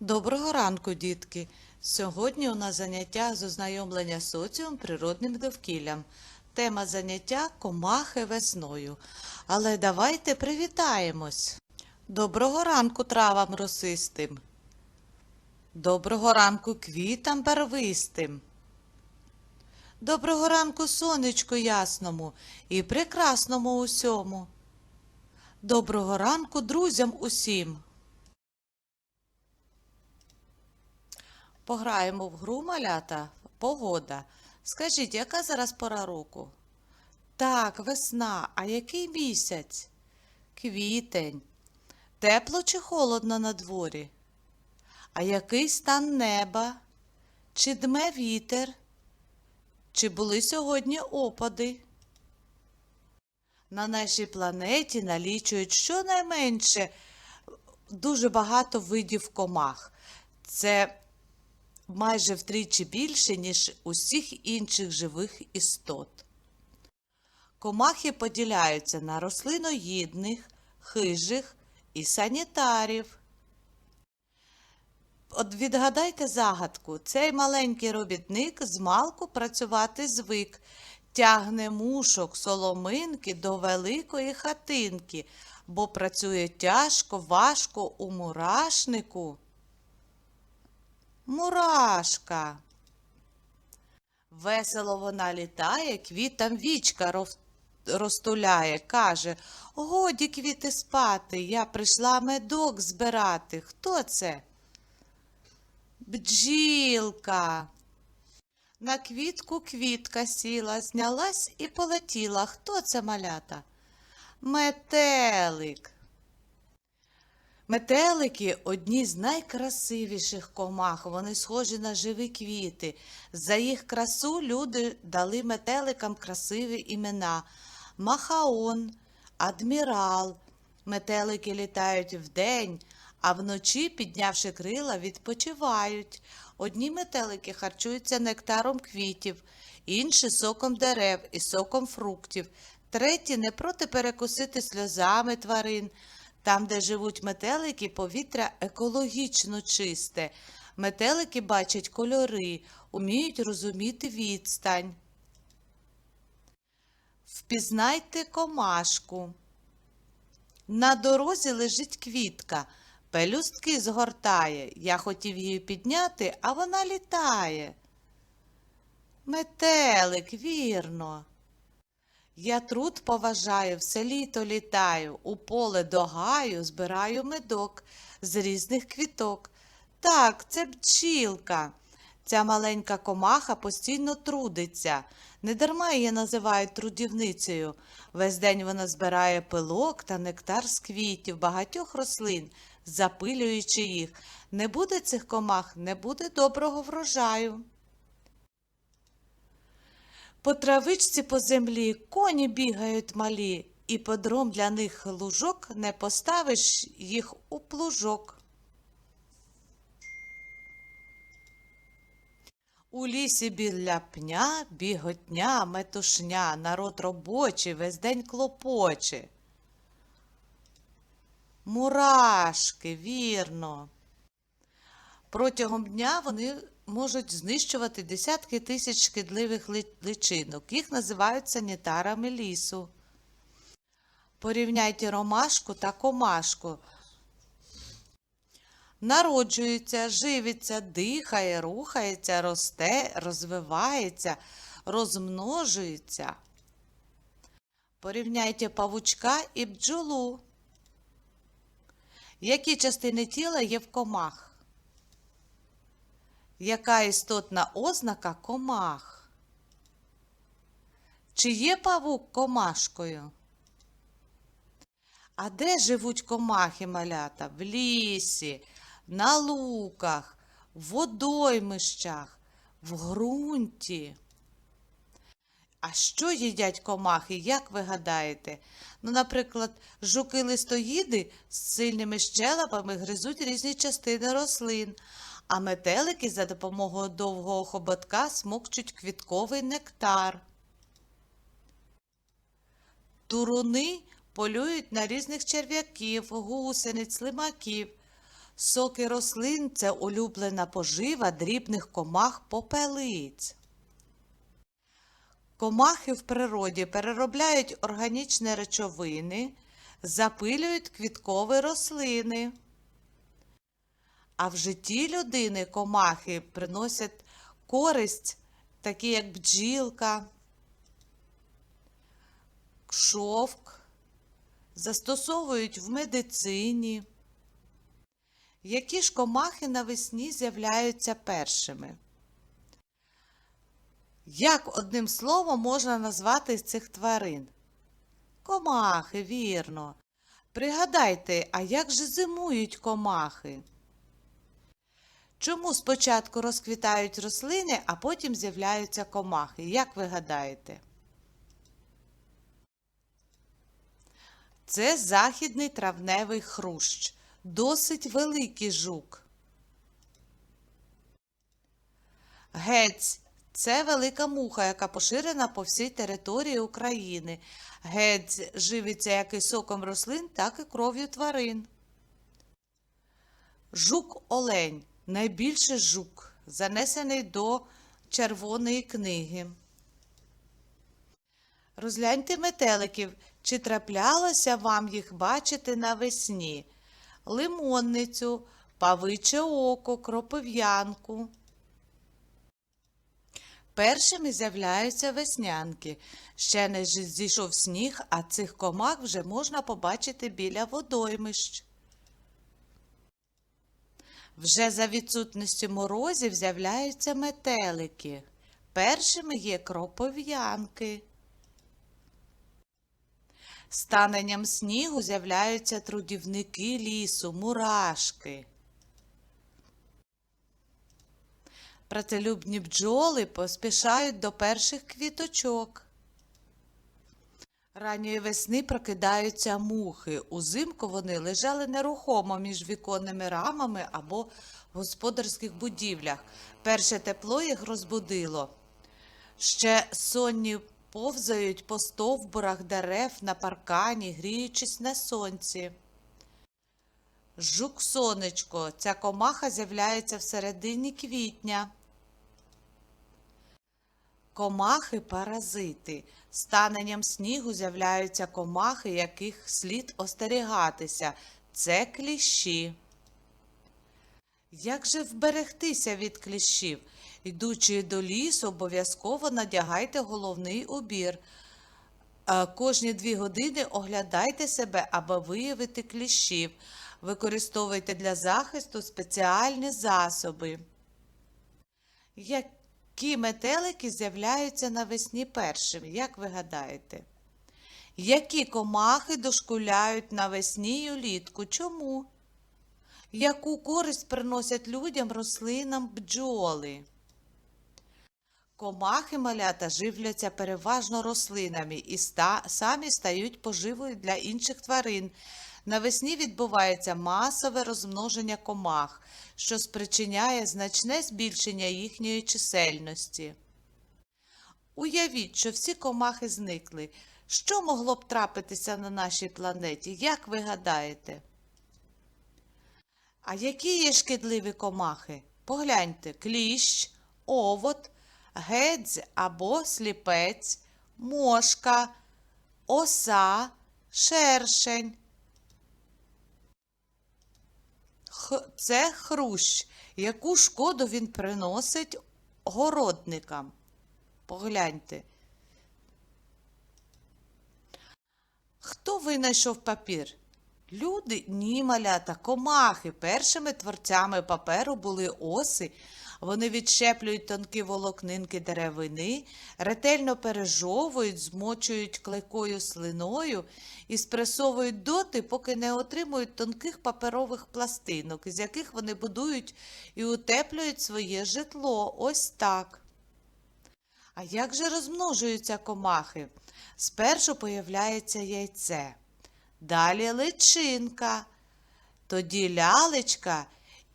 Доброго ранку, дітки! Сьогодні у нас заняття з ознайомлення соціум природним довкіллям. Тема заняття комахи весною. Але давайте привітаємось. Доброго ранку травам росистим. Доброго ранку квітам барвистим. Доброго ранку сонечку ясному і прекрасному усьому. Доброго ранку друзям усім. Пограємо в гру малята. Погода. Скажіть, яка зараз пора року? Так, весна. А який місяць? Квітень. Тепло чи холодно на дворі? А який стан неба? Чи дме вітер? Чи були сьогодні опади? На нашій планеті налічують щонайменше дуже багато видів комах. Це майже втричі більше, ніж усіх інших живих істот. Комахи поділяються на рослиноїдних, хижих і санітарів. От відгадайте загадку. Цей маленький робітник змалку працювати звик, тягне мушок соломинки до великої хатинки, бо працює тяжко, важко у мурашнику. Мурашка. Весело вона літає, квітам вічка розтуляє, каже, годі квіти спати, я прийшла медок збирати. Хто це? Бджілка. На квітку квітка сіла, знялась і полетіла. Хто це малята? Метелик. Метелики одні з найкрасивіших комах. Вони схожі на живі квіти. За їх красу люди дали метеликам красиві імена. Махаон, адмірал. Метелики літають вдень, а вночі, піднявши крила, відпочивають. Одні метелики харчуються нектаром квітів, інші соком дерев і соком фруктів, треті не проти перекусити сльозами тварин. Там, де живуть метелики, повітря екологічно чисте. Метелики бачать кольори, уміють розуміти відстань. Впізнайте комашку. На дорозі лежить квітка, пелюстки згортає. Я хотів її підняти, а вона літає. Метелик, вірно. Я труд поважаю, все літо літаю, у поле до гаю збираю медок з різних квіток. Так, це бджілка. Ця маленька комаха постійно трудиться. Недарма її називають трудівницею. Весь день вона збирає пилок та нектар з квітів багатьох рослин, запилюючи їх. Не буде цих комах, не буде доброго врожаю. По травичці по землі коні бігають малі, і подром для них лужок не поставиш їх у плужок. У лісі біля пня, біготня, метушня, народ робочий весь день клопоче. Мурашки, вірно. Протягом дня вони можуть знищувати десятки тисяч шкідливих личинок. Їх називають санітарами лісу. Порівняйте ромашку та комашку. Народжується, живиться, дихає, рухається, росте, розвивається, розмножується. Порівняйте павучка і бджолу. Які частини тіла є в комах? Яка істотна ознака комах? Чи є павук комашкою? А де живуть комахи малята? В лісі, на луках, в водоймищах, в ґрунті. А що їдять комахи, як ви гадаєте? Ну, наприклад, жуки-листоїди з сильними щелепами гризуть різні частини рослин, а метелики за допомогою довгого хоботка смокчуть квітковий нектар. Туруни полюють на різних черв'яків, гусениць, слимаків. Соки рослин це улюблена пожива дрібних комах попелиць. Комахи в природі переробляють органічні речовини, запилюють квіткові рослини. А в житті людини комахи приносять користь, такі як бджілка, шовк, застосовують в медицині. Які ж комахи навесні з'являються першими? Як одним словом можна назвати цих тварин? Комахи, вірно. Пригадайте, а як же зимують комахи? Чому спочатку розквітають рослини, а потім з'являються комахи? Як ви гадаєте? Це західний травневий хрущ, досить великий жук. Гець це велика муха, яка поширена по всій території України. Гець живиться як і соком рослин, так і кров'ю тварин. Жук-олень найбільший жук, занесений до Червоної книги. Розгляньте метеликів, чи траплялося вам їх бачити навесні? Лимонницю, павиче око, кропив'янку. Першими з'являються веснянки. Ще не зійшов сніг, а цих комах вже можна побачити біля водоймищ. Вже за відсутності морозів з'являються метелики. Першими є кропов'янки. З таненням снігу з'являються трудівники лісу, мурашки. Працелюбні бджоли поспішають до перших квіточок. Ранньої весни прокидаються мухи. Узимку вони лежали нерухомо між віконними рамами або в господарських будівлях. Перше тепло їх розбудило. Ще сонні повзають по стовбурах дерев на паркані, гріючись на сонці. Жук сонечко. Ця комаха з'являється в середині квітня. Комахи паразити. З таненням снігу з'являються комахи, яких слід остерігатися. Це кліщі. Як же вберегтися від кліщів? Йдучи до лісу, обов'язково надягайте головний убір. Е, Кожні дві години оглядайте себе, аби виявити кліщів. Використовуйте для захисту спеціальні засоби. Які метелики з'являються навесні першими, як ви гадаєте? Які комахи дошкуляють навесні й улітку? Чому? Яку користь приносять людям рослинам бджоли? Комахи малята живляться переважно рослинами і ста, самі стають поживою для інших тварин. Навесні відбувається масове розмноження комах, що спричиняє значне збільшення їхньої чисельності. Уявіть, що всі комахи зникли. Що могло б трапитися на нашій планеті? Як ви гадаєте? А які є шкідливі комахи? Погляньте, кліщ, овод, гедзь або сліпець, мошка, оса, шершень. Це хрущ. Яку шкоду він приносить городникам? Погляньте. Хто винайшов папір? Люди? Ні, малята, комахи. Першими творцями паперу були оси. Вони відщеплюють тонкі волокнинки деревини, ретельно пережовують, змочують клейкою слиною і спресовують доти, поки не отримують тонких паперових пластинок, із яких вони будують і утеплюють своє житло. Ось так. А як же розмножуються комахи? Спершу появляється яйце, далі личинка, тоді лялечка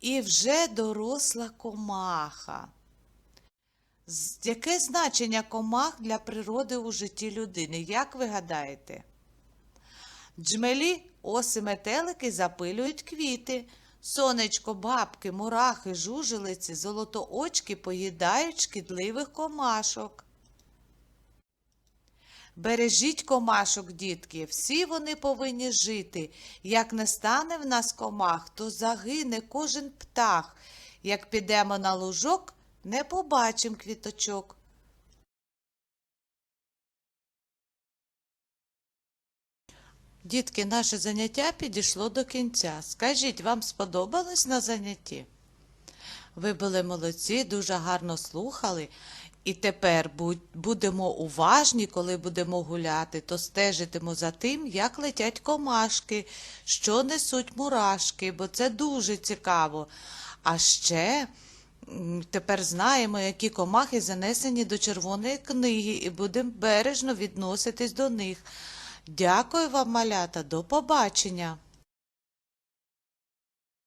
і вже доросла комаха. Яке значення комах для природи у житті людини? Як ви гадаєте? Джмелі, оси метелики запилюють квіти. Сонечко, бабки, мурахи, жужелиці, золотоочки поїдають шкідливих комашок. Бережіть комашок, дітки, всі вони повинні жити. Як не стане в нас комах, то загине кожен птах. Як підемо на лужок, не побачим квіточок. Дітки, наше заняття підійшло до кінця. Скажіть, вам сподобалось на занятті? Ви були молодці, дуже гарно слухали. І тепер будемо уважні, коли будемо гуляти, то стежитимо за тим, як летять комашки, що несуть мурашки, бо це дуже цікаво. А ще тепер знаємо, які комахи занесені до червоної книги, і будемо бережно відноситись до них. Дякую вам, малята, до побачення.